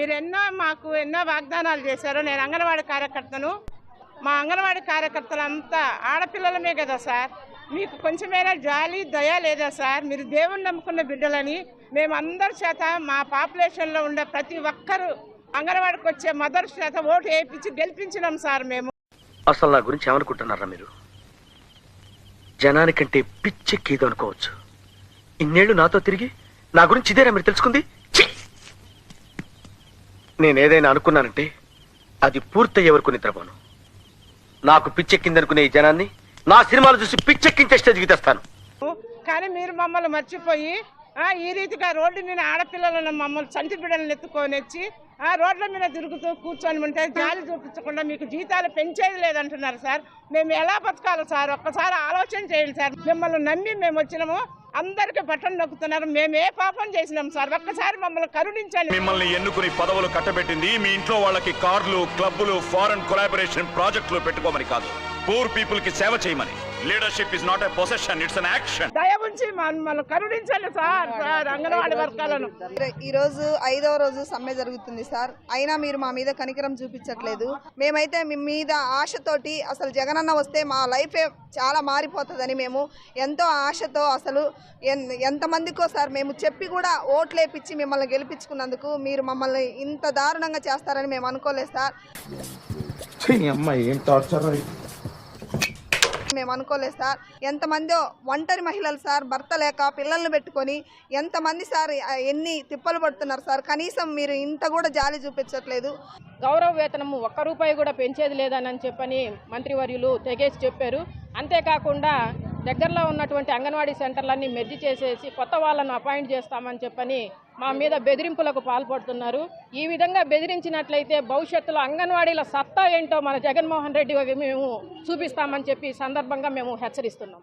మాకు ఎన్నో వాగ్దానాలు చేశారు నేను అంగన్వాడీ కార్యకర్తను. మా అంగన్వాడీ కార్యకర్తలంతా ఆడపిల్లలమే కదా సార్. మీకు కొంచెమైనా జాలి దయ లేదా సార్? మీరు దేవుణ్ణి నమ్ముకున్న బిడ్డలని మేమందరి చేత మా పాపులేషన్లో ఉండే ప్రతి ఒక్కరు అంగన్వాడికి వచ్చే మదర్స్ చేత ఓటు వేయించి గెలిపించినాం సార్ మేము. అసలు నా గురించి ఏమనుకుంటున్నారా మీరు? జనానికంటే పిచ్చెక్కిది అనుకోవచ్చు. ఇన్నేళ్ళు నాతో తిరిగి నా గురించి ఇదేనా మీరు తెలుసుకుంది? నేనేదైనా అనుకున్నానంటే అది పూర్తయ్యే వరకు నిద్రపోను. నాకు పిచ్చెక్కిందనుకునే ఈ జనాన్ని నా సినిమాలు చూసి పిచ్చెక్కించే స్టేజ్కి తెస్తాను. కానీ మీరు మమ్మల్ని మర్చిపోయి ఈ రీతిగా రోడ్డు మీద ఆడపిల్లలను మమ్మల్ని చంటి బిడ్డలను ఎత్తుకొని వచ్చి ఆ రోడ్ల మీద తిరుగుతూ కూర్చొని ఉంటే జాలి చూపించకుండా మీకు జీతాలు పెంచేది లేదంటున్నారు సార్. మేము ఎలా బతకాలి సార్? ఒక్కసారి ఆలోచన చేయండి సార్. మిమ్మల్ని నమ్మి మేము వచ్చినాము. అందరికీ బట్టలు నొక్కుతున్నారు. మేము ఏ పాపం చేసినాం సార్. ఒక్కసారి మమ్మల్ని కరుణించండి. మిమ్మల్ని ఎన్నుకుని పదవులు కట్టబెట్టింది. మీ ఇంట్లో వాళ్ళకి కార్లు క్లబ్బులు ఫారెన్ కొలాబరేషన్ ప్రాజెక్టులు పెట్టుకోమని కాదు. పూర్ పీపుల్కి సేవ చేయమని. Leadership is not a possession it's an action ఉంచి మమ్మల్ని కరుణించండి సార్ సార్ అంగన్వాడీ వర్గాలను. ఈ రోజు ఐదవ రోజు సమ్మె జరుగుతుంది సార్. అయినా మీరు మా మీద కనికరం చూపించట్లేదు. మేమైతే మీ మీద ఆశతోటి అసలు జగనన్న వస్తే మా లైఫే చాలా మారిపోతుందని మేము ఎంతో ఆశతో అసలు ఎంతమందికో సార్ మేము చెప్పి కూడా ఓట్లేపించి మిమ్మల్ని గెలిపించుకున్నందుకు మీరు మమ్మల్ని ఇంత దారుణంగా చేస్తారని మేము అనుకోలేదు సార్. అమ్మాయి ఏం టార్చర్ మేము అనుకోలేదు సార్. ఎంతమందో ఒంటరి మహిళలు సార్. భర్త లేక పిల్లల్ని పెట్టుకొని ఎంతమంది సార్ ఎన్ని తిప్పలు పడుతున్నారు సార్. కనీసం మీరు ఇంత కూడా జాలి చూపించట్లేదు. గౌరవ వేతనము ఒక్క రూపాయి కూడా పెంచేది లేదని చెప్పని మంత్రివర్యులు తెగేసి చెప్పారు. అంతేకాకుండా దగ్గరలో ఉన్నటువంటి అంగన్వాడీ సెంటర్లన్నీ మెర్జి చేసేసి కొత్త వాళ్ళను అపాయింట్ చేస్తామని చెప్పని మా మీద బెదిరింపులకు పాల్పడుతున్నారు. ఈ విధంగా బెదిరించినట్లయితే భవిష్యత్తులో అంగన్వాడీల సత్తా ఏంటో మన జగన్మోహన్ రెడ్డి మేము చూపిస్తామని చెప్పి సందర్భంగా మేము హెచ్చరిస్తున్నాం.